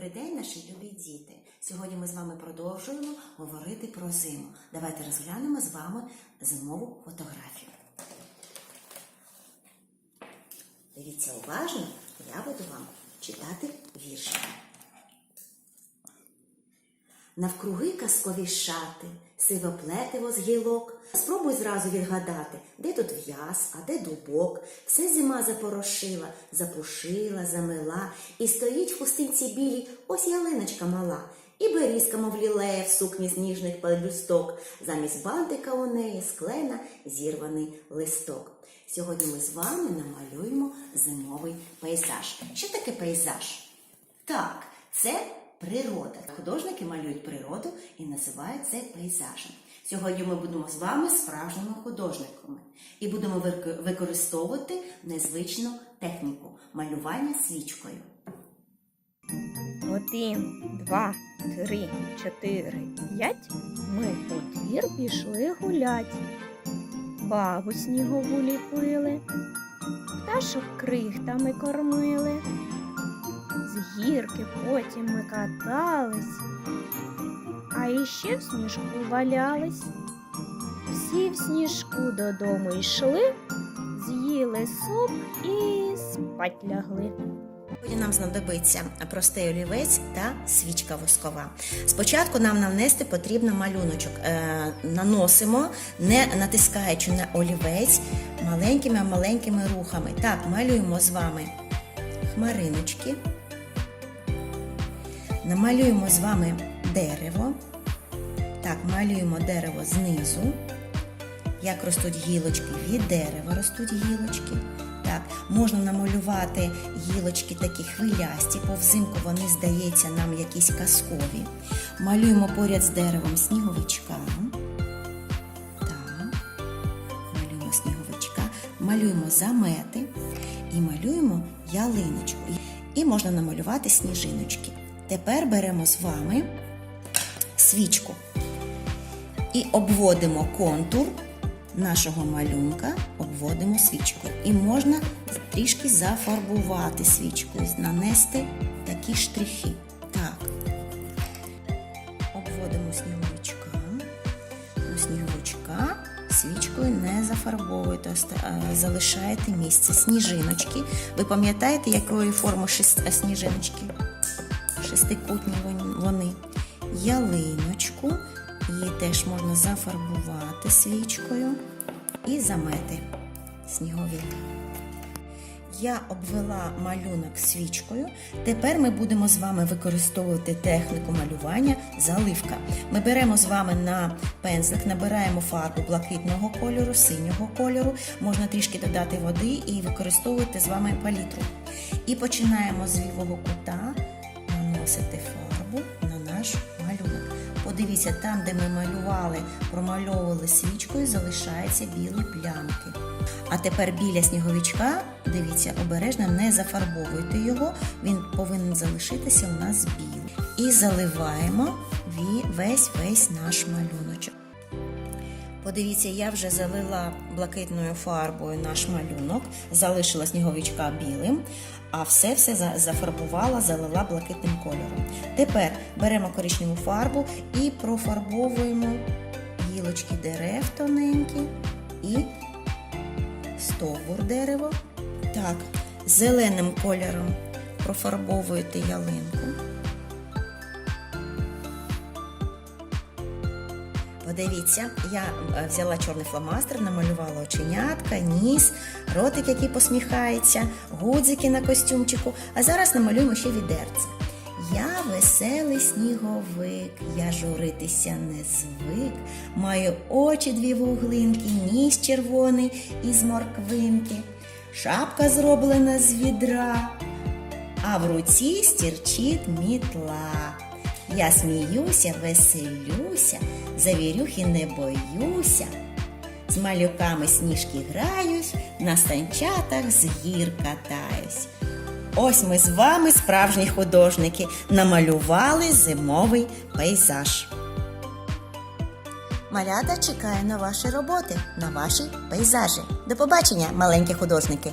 Добрий день, наші любі діти. Сьогодні ми з вами продовжуємо говорити про зиму. Давайте розглянемо з вами зимову фотографію. Дивіться уважно, я буду вам читати вірші. Навкруги казкові шати, сивоплетиво з гілок. Спробуй зразу відгадати, де тут в'яз, а де дубок. Все зима запорошила, запушила, замила, і стоїть в хустинці білій ось ялиночка мала. І берізка, мов лілеє в сукні з ніжних пелюсток. Замість бантика у неї склена зірваний листок. Сьогодні ми з вами намалюємо зимовий пейзаж. Що таке пейзаж? Так, це природа. Художники малюють природу і називають це пейзажем. Сьогодні ми будемо з вами справжніми художниками і будемо використовувати незвичну техніку малювання свічкою. Один, два, три, чотири, п'ять. Ми у двір пішли гулять. Бабу снігову ліпили, пташок крихтами кормили. Гірки потім ми катались, а іще в сніжку валялись. Всі в сніжку додому йшли, з'їли суп і спать лягли. Сьогодні нам знадобиться простий олівець та свічка воскова. Спочатку нам нанести потрібно малюночок. Е, наносимо, не натискаючи на олівець маленькими маленькими рухами. Так, малюємо з вами хмариночки. Намалюємо з вами дерево. Так, малюємо дерево знизу. Як ростуть гілочки, від дерева ростуть гілочки. Так, можна намалювати гілочки такі хвилясті, бо взимку вони здається нам якісь казкові. Малюємо поряд з деревом сніговичка. Так, малюємо сніговичка, малюємо замети і малюємо ялиночку. І можна намалювати сніжиночки. Тепер беремо з вами свічку і обводимо контур нашого малюнка, обводимо свічкою. І можна трішки зафарбувати свічкою, нанести такі штрихи. Так. Обводимо сніговичка. У сніговичка свічкою не зафарбовуєте, залишаєте місце. Сніжиночки. Ви пам'ятаєте, якої форми сніжиночки? Шестикутні вони. Ялиночку. Її теж можна зафарбувати свічкою і замети снігові. Я обвела малюнок свічкою. Тепер ми будемо з вами використовувати техніку малювання заливка. Ми беремо з вами на пензлик, набираємо фарбу блакитного кольору, синього кольору. Можна трішки додати води і використовувати з вами палітру. І починаємо з лівого кута наносити фарбу на наш малюнок. Подивіться, там, де ми малювали, промальовували свічкою, залишаються білі плямки. А тепер біля сніговичка, дивіться, обережно не зафарбовуйте його, він повинен залишитися у нас білий. І заливаємо весь весь наш малюночок. Подивіться, я вже залила блакитною фарбою наш малюнок, залишила сніговичка білим, а все все зафарбувала, залила блакитним кольором. Тепер беремо коричневу фарбу і профарбовуємо гілочки дерев тоненькі і стовбур дерева. Так, зеленим кольором профарбовуєте ялинку. Подивіться, я е, взяла чорний фломастер, намалювала оченятка, ніс, ротик, який посміхається, гудзики на костюмчику. А зараз намалюємо ще відерце. Я веселий сніговик, я журитися не звик. Маю очі дві вуглинки, ніс червоний із морквинки, шапка зроблена з відра, а в руці стірчить мітла. Я сміюся, веселюся, завірюхи не боюся. З малюками сніжки граюсь, на санчатах з гір катаюсь. Ось ми з вами, справжні художники, намалювали зимовий пейзаж. Малята чекає на ваші роботи, на ваші пейзажі. До побачення, маленькі художники!